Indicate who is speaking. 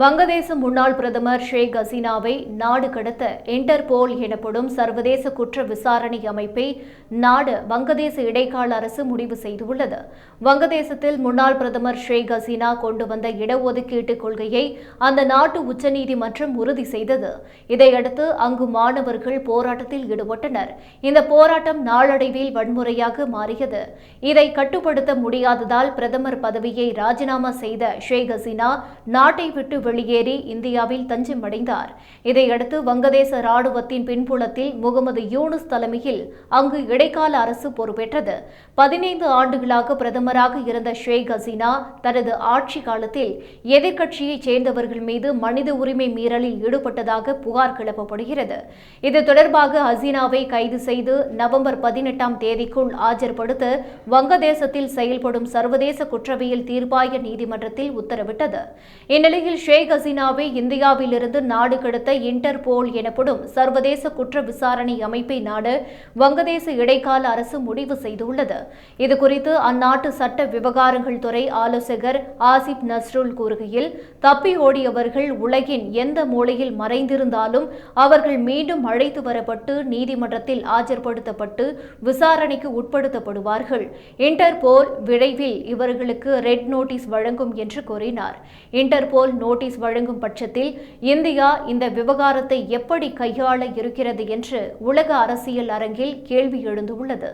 Speaker 1: வங்கதேச முன்னாள் பிரதமர் ஷேக் ஹசீனாவை நாடு கடத்த இன்டர்போல் எனப்படும் சர்வதேச குற்ற விசாரணை அமைப்பை நாடு வங்கதேச இடைக்கால அரசு முடிவு செய்துள்ளது. வங்கதேசத்தில் முன்னாள் பிரதமர் ஷேக் ஹசீனா கொண்டு வந்த இடஒதுக்கீட்டு கொள்கையை அந்த நாட்டு உச்சநீதிமன்றம் உறுதி செய்தது. இதையடுத்து அங்கு மாணவர்கள் போராட்டத்தில் ஈடுபட்டனர். இந்த போராட்டம் நாளடைவில் வன்முறையாக மாறியது. இதை கட்டுப்படுத்த முடியாததால் பிரதமர் பதவியை ராஜினாமா செய்த ஷேக் ஹசீனா நாட்டை விட்டு வெளியேறி இந்தியாவில் தஞ்சமடைந்தார். இதையடுத்து வங்கதேச ராணுவத்தின் பின்புலத்தில் முகமது யூனுஸ் தலைமையில் அங்கு இடைக்கால அரசு பொறுப்பேற்றது. பதினைந்து ஆண்டுகளாக பிரதமராக இருந்த ஷேக் ஹசீனா தனது ஆட்சி காலத்தில் எதிர்க்கட்சியைச் சேர்ந்தவர்கள் மீது மனித உரிமை மீறலில் ஈடுபட்டதாக புகார் கிளப்பப்படுகிறது. இது தொடர்பாக ஹசீனாவை கைது செய்து நவம்பர் பதினெட்டாம் தேதிக்குள் ஆஜர்படுத்த வங்கதேசத்தில் செயல்படும் சர்வதேச குற்றவியல் தீர்ப்பாய நீதிமன்றத்தில் உத்தரவிட்டது. இந்நிலையில் ஷேக் ஹசீனாவை இந்தியாவிலிருந்து நாடு கடத்த இன்டர்போல் எனப்படும் சர்வதேச குற்ற விசாரணை அமைப்பை நாட வங்கதேச இடைக்கால அரசு முடிவு செய்துள்ளது. இதுகுறித்து அந்நாட்டு சட்ட விவகாரங்கள் துறை ஆலோசகர் ஆசிப் நஸ்ருல் கூறுகையில் தப்பி ஓடியவர்கள் உலகின் எந்த மூலையில் மறைந்திருந்தாலும் அவர்கள் மீண்டும் அழைத்து வரப்பட்டு நீதிமன்றத்தில் ஆஜர்படுத்தப்பட்டு விசாரணைக்கு உட்படுத்தப்படுவார்கள். இன்டர்போல் விரைவில் இவர்களுக்கு ரெட் நோட்டீஸ் வழங்கும் என்று கூறினார். இன்டர்போல் நோட்டீஸ் வழங்கும் பட்சத்தில் இந்தியா இந்த விவகாரத்தை எப்படி கையாள இருக்கிறது என்று உலக அரசியல் அரங்கில் கேள்வி எழுந்துள்ளது.